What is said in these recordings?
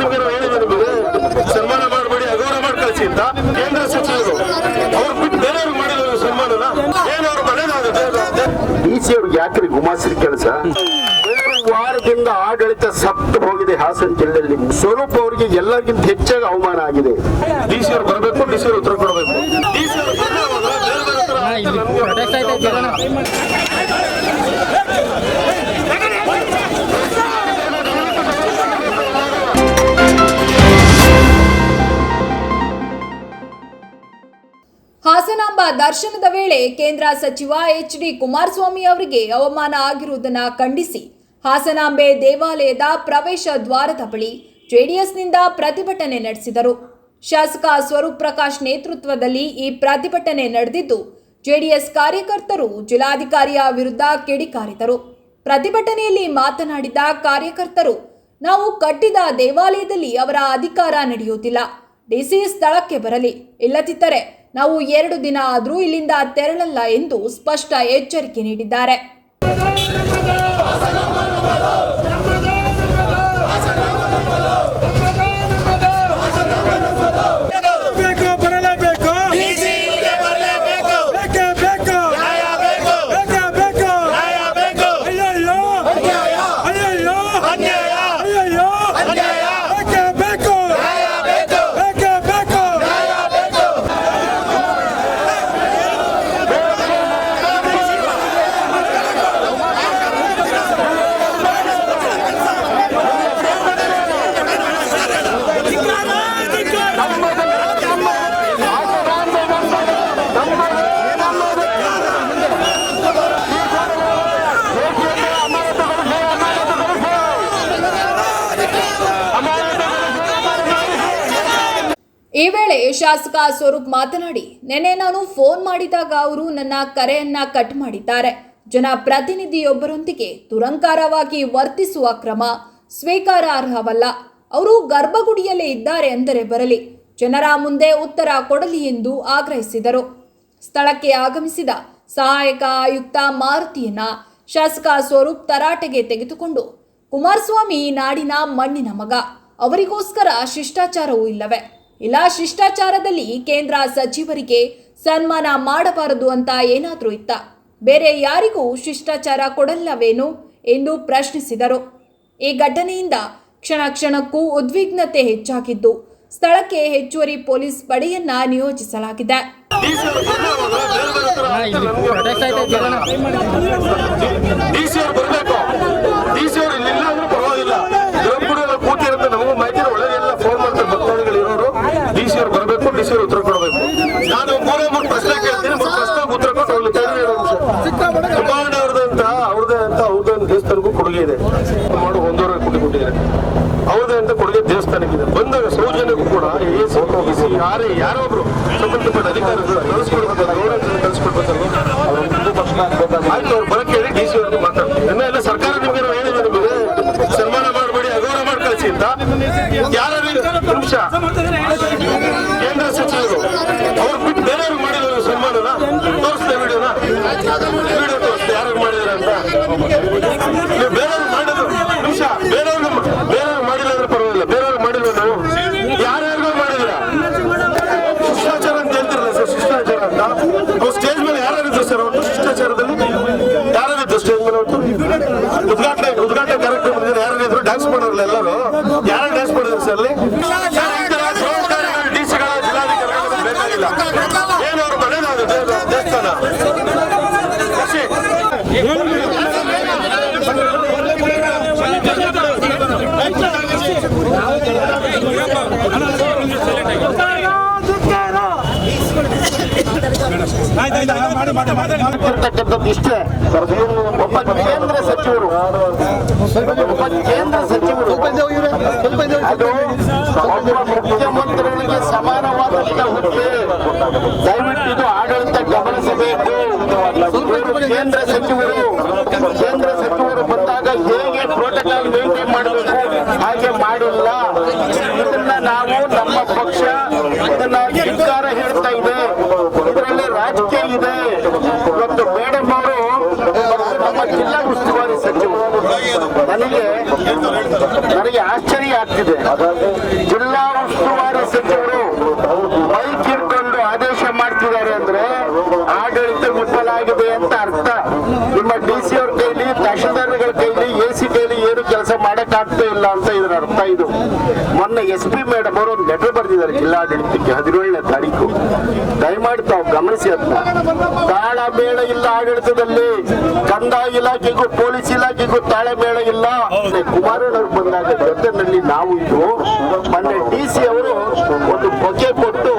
ಬೇಕಾಗಿಲ್ಲ ನಾವು ನಿಮಗೆ? ನಿಮಗೆ ಸನ್ಮಾನ ಮಾಡಬೇಡಿ ಅಗೌರವ ಮಾಡಿ ಕಳಿಸಿ ಅಂತ ಕೇಂದ್ರ ಸಚಿವರು. ಅವ್ರು ಬಿಟ್ಟು ಬೇರೆಯವ್ರಿಗೆ ಮಾಡಿದ್ರು ಸನ್ಮಾನನ ಏನವ್ರು ಮನೆದಾಗುತ್ತೆ ಡಿ ಸಿ ಅವ್ರಿಗೆ ಯಾಕ್ರಿ ಗುಮಾಸ್ರಿ ಕೆಲಸ? ವಾರದಿಂದ ಆಡಳಿತ ಸತ್ತು ಹೋಗಿದೆ ಹಾಸನ ಜಿಲ್ಲೆಯಲ್ಲಿ. ಸ್ವರೂಪ ಅವರಿಗೆ ಎಲ್ಲರಿಗಿಂತ ಹೆಚ್ಚಾಗಿ ಅವಮಾನ ಆಗಿದೆ. ಡಿ ಸಿ ಅವ್ರು ಬರಬೇಕು ಡಿ ಸಿ ಅವ್ರು ಉತ್ತರ ಕೊಡಬೇಕು. ಡಿ ಸಿ ಅವ್ರು ದರ್ಶನದ ವೇಳೆ ಕೇಂದ್ರ ಸಚಿವ ಎಚ್ ಡಿ ಕುಮಾರಸ್ವಾಮಿ ಅವರಿಗೆ ಅವಮಾನ ಆಗಿರುವುದನ್ನು ಖಂಡಿಸಿ ಹಾಸನಾಂಬೆ ದೇವಾಲಯದ ಪ್ರವೇಶ ದ್ವಾರದ ಬಳಿ ಜೆಡಿಎಸ್ನಿಂದ ಪ್ರತಿಭಟನೆ ನಡೆಸಿದರು. ಶಾಸಕ ಸ್ವರೂಪ್ ಪ್ರಕಾಶ್ ನೇತೃತ್ವದಲ್ಲಿ ಈ ಪ್ರತಿಭಟನೆ ನಡೆದಿದ್ದು, ಜೆಡಿಎಸ್ ಕಾರ್ಯಕರ್ತರು ಜಿಲ್ಲಾಧಿಕಾರಿಯ ವಿರುದ್ಧ ಕಿಡಿಕಾರಿದರು. ಪ್ರತಿಭಟನೆಯಲ್ಲಿ ಮಾತನಾಡಿದ ಕಾರ್ಯಕರ್ತರು, ನಾವು ಕಟ್ಟಿದ ದೇವಾಲಯದಲ್ಲಿ ಅವರ ಅಧಿಕಾರ ನಡೆಯುವುದಿಲ್ಲ. ಡಿಸಿ ಸ್ಥಳಕ್ಕೆ ಬರಲಿ. ಇಲ್ಲದಿದ್ದರೆ ನಾವು ಎರಡು ದಿನ ಆದರೂ ಇಲ್ಲಿಂದ ತೆರಳಲ್ಲ ಎಂದು ಸ್ಪಷ್ಟ ಎಚ್ಚರಿಕೆ ನೀಡಿದ್ದಾರೆ. ಈ ವೇಳೆ ಶಾಸಕ ಸ್ವರೂಪ್ ಮಾತನಾಡಿ ನೆನೆ ನಾನು ಫೋನ್ ಮಾಡಿದಾಗ ಅವರು ನನ್ನ ಕರೆಯನ್ನ ಕಟ್ ಮಾಡಿದ್ದಾರೆ. ಜನ ಪ್ರತಿನಿಧಿಯೊಬ್ಬರೊಂದಿಗೆ ದುರಂಕಾರವಾಗಿ ವರ್ತಿಸುವ ಕ್ರಮ ಸ್ವೀಕಾರಾರ್ಹವಲ್ಲ. ಅವರು ಗರ್ಭಗುಡಿಯಲ್ಲೇ ಇದ್ದಾರೆ ಅಂದರೆ ಬರಲಿ. ಜನರ ಮುಂದೆ ಉತ್ತರ ಕೊಡಲಿ ಎಂದು ಆಗ್ರಹಿಸಿದರು. ಸ್ಥಳಕ್ಕೆ ಆಗಮಿಸಿದ ಸಹಾಯಕ ಆಯುಕ್ತ ಮಾರುತಿಯನ್ನ ಶಾಸಕ ಸ್ವರೂಪ್ ತರಾಟೆಗೆ ತೆಗೆದುಕೊಂಡು, ಕುಮಾರಸ್ವಾಮಿ ನಾಡಿನ ಮಣ್ಣಿನ ಮಗ. ಅವರಿಗೋಸ್ಕರ ಶಿಷ್ಟಾಚಾರವೂ ಇಲ್ಲವೇ? ಇಲ್ಲ, ಶಿಷ್ಟಾಚಾರದಲ್ಲಿ ಕೇಂದ್ರ ಸಚಿವರಿಗೆ ಸನ್ಮಾನ ಮಾಡಬಾರದು ಅಂತ ಏನಾದರೂ ಇತ್ತ? ಬೇರೆ ಯಾರಿಗೂ ಶಿಷ್ಟಾಚಾರ ಕೊಡಲ್ಲವೇನು ಎಂದು ಪ್ರಶ್ನಿಸಿದರು. ಈ ಘಟನೆಯಿಂದ ಕ್ಷಣ ಕ್ಷಣಕ್ಕೂ ಉದ್ವಿಗ್ನತೆ ಹೆಚ್ಚಾಗಿದ್ದು, ಸ್ಥಳಕ್ಕೆ ಹೆಚ್ಚುವರಿ ಪೊಲೀಸ್ ಪಡೆಯನ್ನ ನಿಯೋಜಿಸಲಾಗಿದೆ. ಬರಬೇಕು ಡಿ ಸಿ ಅವ್ರು ಇಲ್ಲಿಲ್ಲ ಅಂದ್ರೂ ಪರವಾಗಿಲ್ಲ ಗರ್ಭಗುಡಿಯಲ್ಲಿ ಕೂತಿರುತ್ತೆ ನಮಗೂ ಮಾಹಿತಿ ಇದೆ, ಒಳಗೆಲ್ಲ ಫೋನ್ ಮಾಡ್ತಾರೆ ಭಕ್ತಾದಿಗಳು ಇರೋರು ಡಿ ಸಿ ಅವ್ರು ಬರಬೇಕು ಡಿ ಸಿ ಅವ್ರು ಉತ್ತರ ಕೊಡಬೇಕು ನಾನು ಮೂರೇ ಮೂರು ಪ್ರಶ್ನೆ ಕೇಳ್ತೀನಿ ಮೂರು ಪ್ರಶ್ನೆ ಉತ್ತರ ಕೊಟ್ಟು ಹೋಗ್ಲಿ ತಡೆರಿ ಎರಡು ನಿಮಿಷ ಕುಮಾರಣ್ಣ ಅವ್ರದ್ದು ಅಂತ ಅವ್ರದ್ದೇ ಅಂತ ಅವ್ರದ್ದೇ ಅಂತ ದೇವಸ್ಥಾನಕ್ಕೂ ಕೊಡುಗೆ ಇದೆ ಮಾಡು, ಒಂದೂವರೆ ಕೋಟಿ ಕೊಟ್ಟಿದ್ದಾರೆ. ಅವ್ರದ್ದೇ ಅಂತ ಕೊಡುಗೆ ದೇವಸ್ಥಾನಕ್ಕಿದೆ ಬಂದಾಗ ಸೌಜನ್ಯಕ್ಕೂ ಕೂಡ ಯಾರೇ ಯಾರೊಬ್ರು ಸಂಬಂಧಪಟ್ಟ ಅಧಿಕಾರಿಗಳು ಅವ್ರು ಬರಕ್ಕೆ ಹೇಳಿ ಡಿ ಸಿ ಅವ್ರಿಗೆ ಮಾತಾಡ್ತಾರೆ ಇನ್ನ ಎಲ್ಲ ಸರ್ಕಾರ ನಿಮಗೆ ಹೇಳಿದೆ ನಿಮಗೆ. ಸನ್ಮಾನ ಮಾಡಬೇಡಿ, ಅಗೌರವ ಮಾಡಿ ಕಳಿಸಿ ಅಂತ. ಯಾರು ನಿಮಿಷ ಕೇಂದ್ರ ಸಚಿವರು ಅವ್ರು ಬಿಟ್ಟು ಬೇರೆಯವ್ರಿಗೆ ಮಾಡಿದ್ರು ಸನ್ಮಾನನ ತೋರಿಸ್ದೆ ವಿಡಿಯೋನ ವಿಡಿಯೋ ತೋರಿಸ್ದೆ ಯಾರು ಮಾಡಿದಾರೆ ಅಂತ ನೀವು ಬೇರೆಯವ್ರು ಮಾಡಿದ್ರು ನಿಮಿಷ ಬೇರೆಯವ್ರಿಗೆ ಬೇರೆಯವ್ರು ಮಾಡಿಲ್ಲ. ಬೇರೆಯವ್ರಿಗೆ ಮಾಡಿಲ್ಲ ನಾವು ಯಾರ್ಯಾರಿಗೂ ಮಾಡಿಲ್ಲ. ಶಿಷ್ಟಾಚಾರ ಅಂತ ಹೇಳ್ತಿರಲ್ಲ ಸರ್, ಶಿಷ್ಟಾಚಾರ ಅಂತ. ಅವ್ರು ಸ್ಟೇಜ್ ಮೇಲೆ ಯಾರಿದ್ರು ಸರ್ ಅವತ್ತು? ಶಿಷ್ಟಾಚಾರದಲ್ಲಿ? ಯಾರಿದ್ರು ಸ್ಟೇಜ್ ಮೇಲೆ ಅವತ್ತು? ಉದ್ಘಾಟನೆ ಉದ್ಘಾಟನೆ ಕಾರ್ಯಕ್ರಮದಲ್ಲಿ ಯಾರಿದ್ರು ಡ್ಯಾನ್ಸ್ ಮಾಡೋರ್ಲ ಎಲ್ಲರೂ. ಯಾರು ಡ್ಯಾನ್ಸ್ ಮಾಡಿದ್ರು ಸರ್ ಅಲ್ಲಿ ಡಿ ಸಿಗಳ ಜಿಲ್ಲಾಧಿಕಾರಿಗಳು ಬೇಕಾಗಿಲ್ಲ ಏನು ಅವ್ರ ಮನೆದಾದ ದೇವಸ್ಥಾನ ಖುಷಿ. ಆಯ್ತಾಯ್ತು ಮಾಡಿ ಮಾಡಿ ಮಾಡಿ ಇರ್ತಕ್ಕಂಥದ್ದು ಇಷ್ಟೇ ಕೇಂದ್ರ ಸಚಿವರು ಒಬ್ಬ ಕೇಂದ್ರ ಸಚಿವರು ಮುಖ್ಯಮಂತ್ರಿಗಳಿಗೆ ಸಮಾನವಾದ ಹುದ್ದೆ ದಯವಿಟ್ಟು ಇದು ಆಡಳಿತ ಗಮನಿಸಬೇಕು ಕೇಂದ್ರ ಸಚಿವರು ಕೇಂದ್ರ ಸಚಿವರು ಬಂದಾಗ ಹೇಗೆ ಪ್ರೋಟೋಕಾಲ್ ಮೇಂಟೈನ್ ಮಾಡಬೇಕು ಹಾಗೆ ಮಾಡಿಲ್ಲ ನಾವು ನಮ್ಮ ಪಕ್ಷ ಇದನ್ನ ಧಿಕ್ಕಾರ ಹೇಳ್ತಾ ಇದೆ. ಇದರಲ್ಲಿ ರಾಜಕೀಯ ಇದೆ. ಇವತ್ತು ಮೇಡಮ್ ಅವರು ನಮ್ಮ ಜಿಲ್ಲಾ ಉಸ್ತುವಾರಿ ಸಚಿವರು, ನನಗೆ ನನಗೆ ಆಶ್ಚರ್ಯ ಆಗ್ತಿದೆ. ಜಿಲ್ಲಾ ಉಸ್ತುವಾರಿ ಸಚಿವರು ಮೈಕ್ ಇಟ್ಕೊಂಡು ಆದೇಶ ಮಾಡ್ತಿದ್ದಾರೆ ಅಂದ್ರೆ ಆಡಳಿತ ವಿಫಲಾಗಿದೆ ಅಂತ ಅರ್ಥ. ನಿಮ್ಮ ಡಿ ಸಿ ಕೈಲಿ ತಹಶೀಲ್ದಾರ್ಗಳ ಕೈಲಿ ಎ ಸಿ ಕೈಲಿ ಏನು ಆಗ್ತಾ ಇಲ್ಲ ಅಂತ ಇದರ ಅರ್ಥ ಇದು. ಮೊನ್ನೆ ಎಸ್ ಪಿ ಮೇಡಮ್ ಅವರು ಒಂದು ಲೆಟರ್ ಬರೆದಿದ್ದಾರೆ, ಜಿಲ್ಲಾಡಳಿತಕ್ಕೆ ಹದಿನೇಳನೇ ತಾರೀಕು. ದಯಮಾಡಿ ತಾವು ಗಮನಿಸಿ ಅದನ್ನ. ತಾಳ ಮೇಳ ಇಲ್ಲ ಆಡಳಿತದಲ್ಲಿ. ಕಂದಾಯ ಇಲಾಖೆಗೂ, ಪೊಲೀಸ್ ಇಲಾಖೆಗೂ ತಾಳೆ ಮೇಳ ಇಲ್ಲ. ಕುಮಾರಣ್ಣವ್ರು ಬಂದಾಗ ಜೊತೆನಲ್ಲಿ ನಾವು ಇದ್ದು, ಮೊನ್ನೆ ಡಿ ಸಿ ಅವರು ಒಂದು ಬೊಕೆ ಕೊಟ್ಟು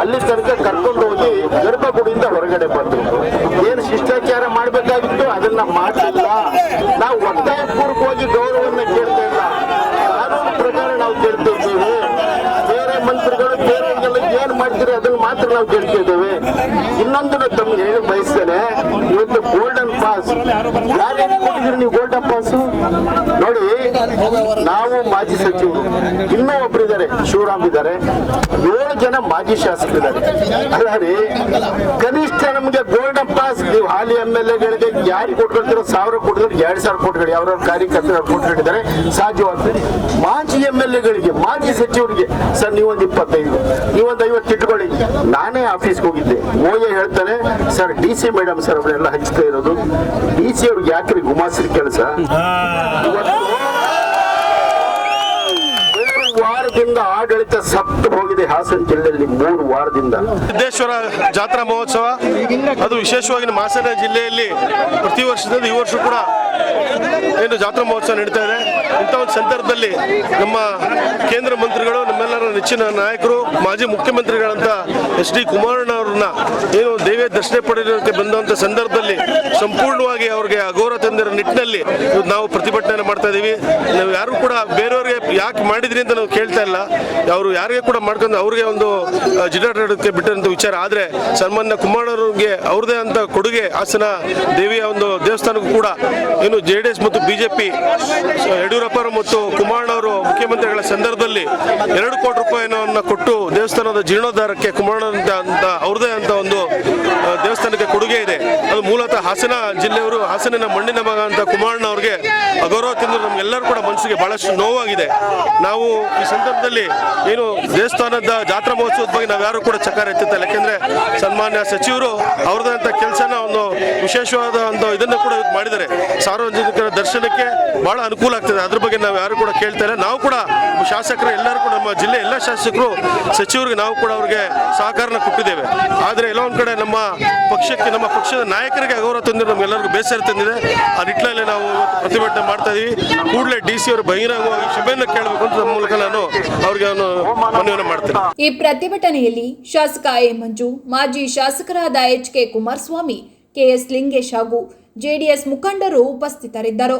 ಅಲ್ಲಿ ತನಕ ಕರ್ಕೊಂಡು ಹೋಗಿ ಗರ್ಭಗುಡಿಯಿಂದ ಹೊರಗಡೆ ಬಂದ್ರು. ಏನು ಶಿಷ್ಟಾಚಾರ ಮಾಡ್ಬೇಕಾಗಿತ್ತು? ಅದನ್ನ ಮಾಡಲಿಲ್ಲ ನಾವು ಒತ್ತಾಯಪೂರ್ವಕವಾಗಿ ಗೌರವವನ್ನು ಕೇಳ್ತಾ ಇಲ್ಲ ಕಾನೂನು ಪ್ರಕಾರ ನಾವು ಕೇಳ್ತಾ ಇದ್ದೇವೆ ಬೇರೆ ಮಂತ್ರಿಗಳು ಬೇರೆಯವರಿಗೆಲ್ಲ ಏನ್ ಮಾಡ್ತೀರಿ ಅದನ್ನ ಮಾತ್ರ ನಾವು ಕೇಳ್ತಾ ಇದ್ದೇವೆ ಇನ್ನೊಂದನ್ನು ತಮ್ಗೆ ಹೇಳಿ ಬಯಸ್ತೇನೆ ಇವತ್ತು ಗೋಲ್ಡನ್ ಪಾಸ್ ಯಾರ್ಯಾರು ಕೊಟ್ಟಿದ್ರಿ ನೀವು ಗೋಲ್ಡನ್ ಪಾಸ್ ನೋಡಿ ನಾವು ಮಾಜಿ ಸಚಿವರು. ಇನ್ನೂ ಶಿವರಾಮ್ ಇದ್ದಾರೆ. ಏಳು ಜನ ಮಾಜಿ ಶಾಸಕರಿದ್ದಾರೆ. ಅಲ್ಲ ರೀ ಕನಿಷ್ಠ ನಮಗೆ ಗೋಲ್ಡನ್ ಪಾಸ್ ನೀವು ಹಾಲಿ ಎಂ ಎಲ್ ಎಗಳಿಗೆ ಯಾರಿಗೆ ಕೊಟ್ಕೊಳ್ತೀರೋ ಸಾವಿರ ಕೊಟ್ಟಿದ್ರೆ ಎರಡು ಸಾವಿರ ಕೊಟ್ಕೊಳ್ಳಿ ಅವ್ರವ್ರ ಕಾರ್ಯಕರ್ತರು ಕೊಟ್ಕೊಂಡಿದ್ದಾರೆ. ಸಾಧ್ಯವಾಗ್ತದೆ. ಮಾಜಿ ಎಂ ಎಲ್ ಎಗಳಿಗೆ ಮಾಜಿ ಸಚಿವರಿಗೆ ಸರ್ ನೀವೊಂದು ಇಪ್ಪತ್ತೈದು ನೀವೊಂದು ಐವತ್ತು ಇಟ್ಕೊಳ್ಳಿ. ನಾನೇ ಆಫೀಸ್ಗೆ ಹೋಗಿದ್ದೆ. ಓಯೇ ಹೇಳ್ತಾನೆ sir D C madam sir ಅವರೆಲ್ಲ ಹಂಚ್ತಾ ಇರೋದು. ಡಿ ಸಿ ಅವ್ರಿಗೆ ಯಾಕ್ರಿ ಗುಮಾಸ್ರಿ ಕೆಲಸ? ಇವತ್ತು ಆಡಳಿತ ಸತ್ತು ಹೋಗಿದೆ ಹಾಸನ ಜಿಲ್ಲೆಯಲ್ಲಿ ಮೂರು ವಾರದಿಂದ. ಸಿದ್ದೇಶ್ವರ ಜಾತ್ರಾ ಮಹೋತ್ಸವ, ಅದು ವಿಶೇಷವಾಗಿ ನಮ್ಮ ಜಿಲ್ಲೆಯಲ್ಲಿ ಪ್ರತಿ ವರ್ಷದಿಂದ ಈ ವರ್ಷ ಕೂಡ ಏನು ಜಾತ್ರಾ ಮಹೋತ್ಸವ ನಡೀತಾ ಇದೆ. ಇಂಥ ಒಂದು ಸಂದರ್ಭದಲ್ಲಿ ನಮ್ಮ ಕೇಂದ್ರ ಮಂತ್ರಿಗಳು, ನಮ್ಮೆಲ್ಲರ ನೆಚ್ಚಿನ ನಾಯಕರು, ಮಾಜಿ ಮುಖ್ಯಮಂತ್ರಿಗಳಂತ ಎಚ್ ಡಿ ಕುಮಾರಣ್ಣ ಅವ್ರನ್ನ ಏನು ದೇವಿಯ ದರ್ಶನ ಪಡೆಯುವಂತೆ ಬಂದಂಥ ಸಂದರ್ಭದಲ್ಲಿ ಸಂಪೂರ್ಣವಾಗಿ ಅವ್ರಿಗೆ ಅಗೌರವ ತಂದಿರೋ ನಿಟ್ಟಿನಲ್ಲಿ ನಾವು ಪ್ರತಿಭಟನೆ ಮಾಡ್ತಾ ಇದ್ದೀವಿ ನಾವು ಯಾರು ಕೂಡ ಬೇರೆಯವ್ರಿಗೆ ಯಾಕೆ ಮಾಡಿದ್ರಿ ಅಂತ ನಾವು ಕೇಳ್ತಾ ಇಲ್ಲ. ಅವರು ಯಾರಿಗೆ ಕೂಡ ಮಾಡ್ಕೊಂಡು ಅವ್ರಿಗೆ ಒಂದು ಜಿಲ್ಲಾಡಳಿತಕ್ಕೆ ಬಿಟ್ಟಂತ ವಿಚಾರ. ಆದ್ರೆ ಸನ್ಮಾನ್ಯ ಕುಮಾರವ್ರಿಗೆ ಅವ್ರದೇ ಅಂತ ಕೊಡುಗೆ, ಹಾಸನ ದೇವಿಯ ಒಂದು ದೇವಸ್ಥಾನಕ್ಕೂ ಕೂಡ ಏನು ಜೆ ಮತ್ತು ಬಿ ಬಿಜೆಪಿ ಯಡಿಯೂರಪ್ಪ ಮತ್ತು ಕುಮಾರಣ್ಣವರು ಮುಖ್ಯಮಂತ್ರಿಗಳ ಸಂದರ್ಭದಲ್ಲಿ ಎರಡು ಕೋಟಿ ರೂಪಾಯಿಯನ್ನು ಕೊಟ್ಟು ದೇವಸ್ಥಾನದ ಜೀರ್ಣೋದ್ಧಾರಕ್ಕೆ ಕುಮಾರಣ್ಣ ಅವ್ರದೇ ಅಂತ ಒಂದು ದೇವಸ್ಥಾನಕ್ಕೆ ಕೊಡುಗೆ ಮೂಲತಃ ಹಾಸನ ಜಿಲ್ಲೆಯವರು ಹಾಸನಿನ ಮಣ್ಣಿನ ಮಗ ಅಂತ ಕುಮಾರಣ್ಣ ಅವ್ರಿಗೆ ಅಗೌರವ ತಿಂದು ನಮ್ಗೆಲ್ಲರೂ ಕೂಡ ಮನಸ್ಸಿಗೆ ಬಹಳಷ್ಟು ನೋವಾಗಿದೆ. ನಾವು ಈ ಸಂದರ್ಭದಲ್ಲಿ ಏನು ದೇವಸ್ಥಾನದ ಜಾತ್ರಾ ಮಹೋತ್ಸವದ ಬಗ್ಗೆ ನಾವು ಯಾರು ಕೂಡ ಚಕಾರ ಎತ್ತುತ್ತಿಲ್ಲ. ಯಾಕೆಂದ್ರೆ ಸನ್ಮಾನ್ಯ ಸಚಿವರು ಅವ್ರದಂತ ಕೆಲಸನ ಒಂದು ವಿಶೇಷವಾದ ಒಂದು ಇದನ್ನ ಕೂಡ ಮಾಡಿದ್ದಾರೆ. ಸಾರ್ವಜನಿಕರ ದರ್ಶನಕ್ಕೆ ಬಹಳ ಅನುಕೂಲ ಆಗ್ತದೆ. ಅದ್ರ ಬಗ್ಗೆ ನಾವು ಯಾರು ಕೂಡ ಕೇಳ್ತಾ ಇಲ್ಲ. ನಾವು ಕೂಡ ಶಾಸಕರು ಎಲ್ಲರೂ ಕೂಡ, ನಮ್ಮ ಜಿಲ್ಲೆ ಎಲ್ಲ ಶಾಸಕರು, ಸಚಿವರಿಗೆ ನಾವು ಕೂಡ ಅವ್ರಿಗೆ ಸಹಕಾರನ ಕೊಟ್ಟಿದ್ದೇವೆ. ಆದರೆ ಎಲ್ಲೊಂದು ಕಡೆ ನಮ್ಮ ಪಕ್ಷಕ್ಕೆ, ನಮ್ಮ ಪಕ್ಷದ ನಾಯಕರಿಗೆ ಅಗೌರವ ತಂದಿರೋ ನಮ್ಗೆಲ್ಲರಿಗೂ ಬೇಸರ ತಂದಿದೆ. ಆ ನಿಟ್ಟಿನಲ್ಲಿ ನಾವು ಪ್ರತಿಭಟನೆ ಮಾಡ್ತಾ ಇದ್ದೀವಿ ಕೂಡಲೇ ಡಿ ಸಿ ಅವರು ಬಹಿರಂಗವಾಗಿ ಕ್ಷಮೆಯನ್ನು ಕೇಳಬೇಕು ಅಂತ ನಮ್ಮ ಮೂಲಕ ನಾನು ಅವರಿಗೆ ಮನವಿಯನ್ನು ಮಾಡ್ತೇನೆ. ಈ ಪ್ರತಿಭಟನೆಯಲ್ಲಿ ಶಾಸಕ ಎ ಮಂಜು, ಮಾಜಿ ಶಾಸಕರಾದ H K Kumaraswamy KS Lingesh ಹಾಗೂ ಜೆಡಿಎಸ್ ಮುಖಂಡರು ಉಪಸ್ಥಿತರಿದ್ದರು.